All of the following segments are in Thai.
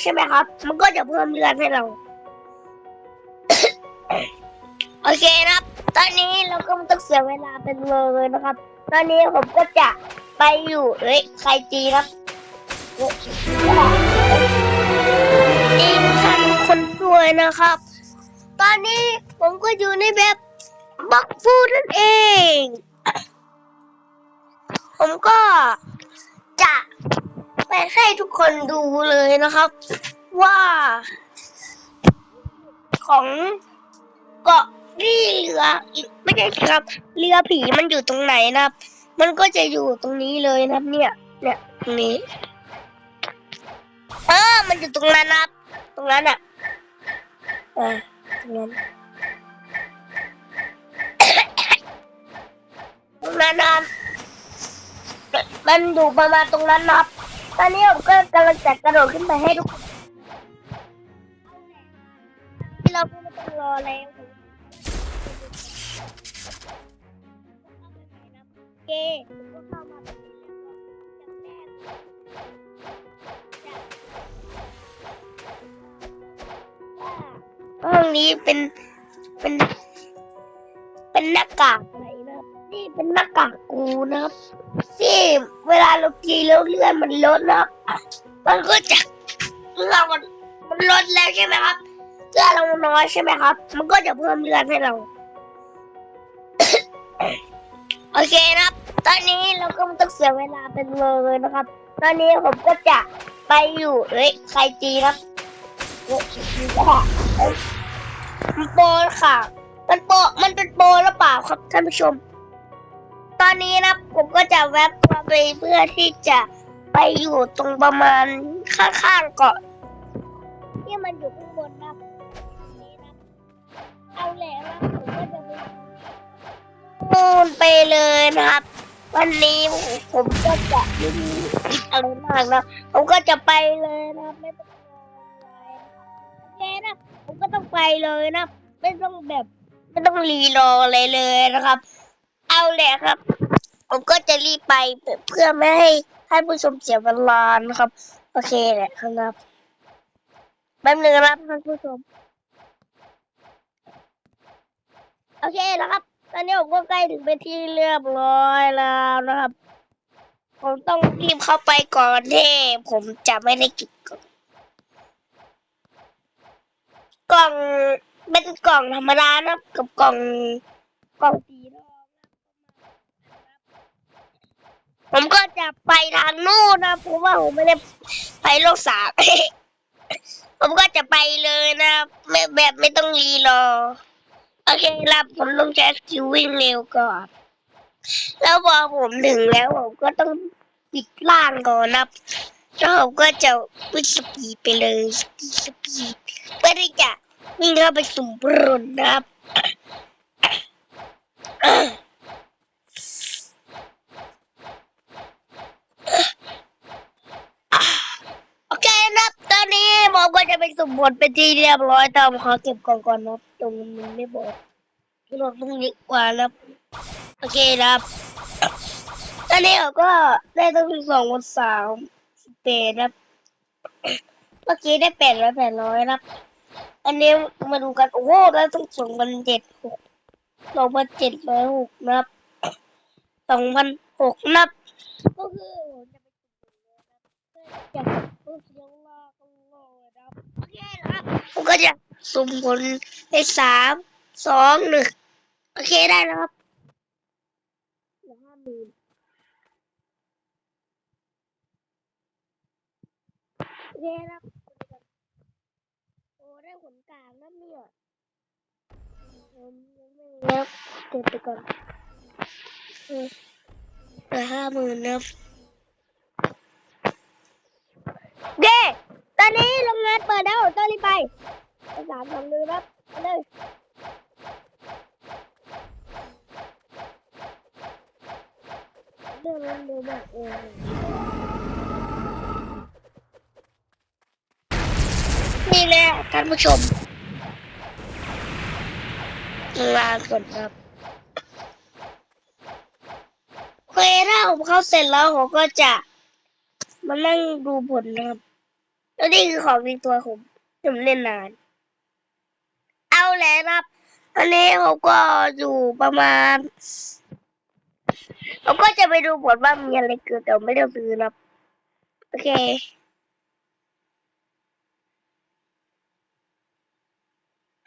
ใช่ไหมครับ มันก็จะเพิ่มเลือดให้เรา โอเคนะครับ ตอนนี้เราก็ไม่ต้องเสียเวลาเป็นเลยนะครับ ตอนนี้ผมก็จะไปอยู่เฮ้ยใครจีครับเฮ้ยอีกท่านคนสวยนะครับ ตอนนี้ผมก็อยู่ในแบบบักฟูนั่นเอง ผมก็ ไปให้ทุกคนดูเลยนะครับ ว่า ของเกาะที่เรือไม่ใช่ครับ เรือผีมันอยู่ตรงไหนนะครับ มันก็จะอยู่ตรงนี้เลยนะครับ เนี่ย เนี่ยตรงนี้เออมันอยู่ตรงนั้นนะครับ ตรงนั้นอะเออตรงนั้นตรงนั้นนะมันอยู่ประมาณตรงนั้นนะครับ ตอนนี้ผมก็กำลังจะกระโดดขึ้นไปให้ทุกคนเราก็ไม่ต้องรอแล้วโอเกก็เข้ามาตรงนี้แล้วก็ห้องนี้เป็นเป็นเป็นหน้ากากอะไร นี่เป็นหน้ากากกูนะครับที่เวลาเรากินแล้วเลือดมันลดนะครับมันก็จะเลือดมันมันลดแล้วใช่ไหมครับเลือดเราน้อยใช่ไหมครับ มันก็จะเพิ่มเลือดให้เรา โอเคนะครับ ตอนนี้เราก็ไม่ต้องเสียเวลาเป็นเลยนะครับ ตอนนี้ผมก็จะไปอยู่เฮ้ยใครจีครับเฮ้ยเฮ้ยมันโปรค่ะ มันโปมันเป็นโปรหรือเปล่าครับท่านผู้ชม ตอนนี้นะผมก็จะแวบมาไปเพื่อที่จะไปอยู่ตรงประมาณข้างๆเกาะที่มันอยู่ข้างบนนะเอาแล้วนะผมก็จะไปนู่นไปเลยนะครับ วันนี้ผมก็จะไม่มีอะไรมากนะผมก็จะไปเลยนะไม่ต้องรออะไรนะโอเคนะผมก็ต้องไปเลยนะ ไม่ต้องแบบไม่ต้องรีรออะไรเลยนะครับาแหละครับ ผมก็จะรีบไปเพื่อไม่ให้ท่านผู้ชมเสียเวลานะครับ โอเคแหละครับแป๊บนึงนะครับท่านผู้ชม โอเคแล้วครับ ตอนนี้ผมก็ใกล้ถึงเป็นที่เรียบร้อยแล้วนะครับ ผมต้องรีบเข้าไปก่อนที่ผมจะไม่ได้กินกล่องกล่องเป็นกล่องธรรมดานะครับกับกล่องกล่องสีทองนะครับ ผมก็จะไปทางนู้นนะเพราะว่าผมไม่ได้ไปโลกสาม ผมก็จะไปเลยนะไม่แบบไม่ต้องรีรอ โอเคครับผมต้องใช้สกิลวิ่งเร็วก่อน แล้วพอผมถึงแล้วผมก็ต้องปิดล่างก่อนนะครับแล้วผมก็จะวิ่งสปีดไปเลยสปีดสปีดเพื่อที่จะวิ่งเข้าไปสุ่มปรุนนะครับ โอเคนะครับ ตอนนี้ผมก็จะไป หมผลเป็นที่เรียบร้อยแต่ผมขอเก็บกล่องก่อนนะตรงมันไม่บอกที่เราต้องเยอะกว่านะครับโอเคนะครับตอนนี้เราก็ได้ตั้งสองวันสามสิบแปดนะครับเมื่อกี้ได้แปดร้อยแปดร้อยนะครับ อันนี้มาดูกันโอ้โหได้ต้องสองพันเจ็ดหกสองพันเจ็ดร้อยหกนะครับสองพันหกนับก็คือผมจะไปสุ่มเลยนะครับเพื่อจะต้องลากันเลยนะครับโอเคนะครับ ผมก็จะสุ่มผลในสามสองหนึ่งโอเคได้แล้วครับเหลือห้าหมื่นโอเคนะครับโอ้ได้ผลกลางนั่นเนี่ยผมยังไม่มีครับเก็บไปก่อนเออเหลือห้าหมื่นนะครับ เด้ต อนนี้โรงงานเปิดแล้วต้องรีบไปสามสองหนึ่งครับเลยเรื่องมันเร็วมากเองนี่แหละท่านผู้ชมลาก่อนครับโอเคถ้าผมเข้าเสร็จแล้วผมก็จะ มานั่งดูผลนะครับ แล้วนี่คือของในตัวผมผมเล่นนาน เอาแล้วครับตอนนี้ผมก็อยู่ประมาณผมก็จะไปดูผลว่ามีอะไรเกิดแต่ไม่ได้ซื้อนะครับโอเค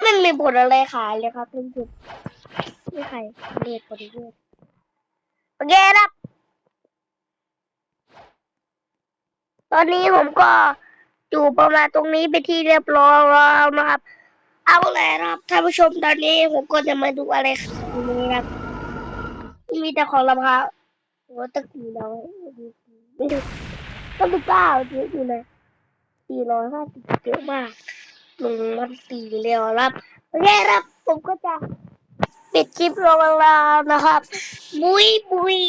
ไม่มีผลอะไรขายเลยครับเพื่อนๆไม่ใครเรียกคนเรียกโอเคครับ ตอนนี้ผมก็ อยู่ประมาณตรงนี้ไปนที่เรียบร้อยแล้วนะครับ เอาเลยนะครับท่านผู้ชมตอนนี้ผมก็จะมาดูอะไรนี้นะครับมีแต่ของราคาโอ้ตะกี้เราไม่ดูก็ดูเก้าเยอะอยู่นะสี่ร้อยห้าสิบเยอะมากหนึ่งวันสี่เร็วครับโอเคครับผมก็จะปิดคลิปลงแล้วนะครับบุยบุย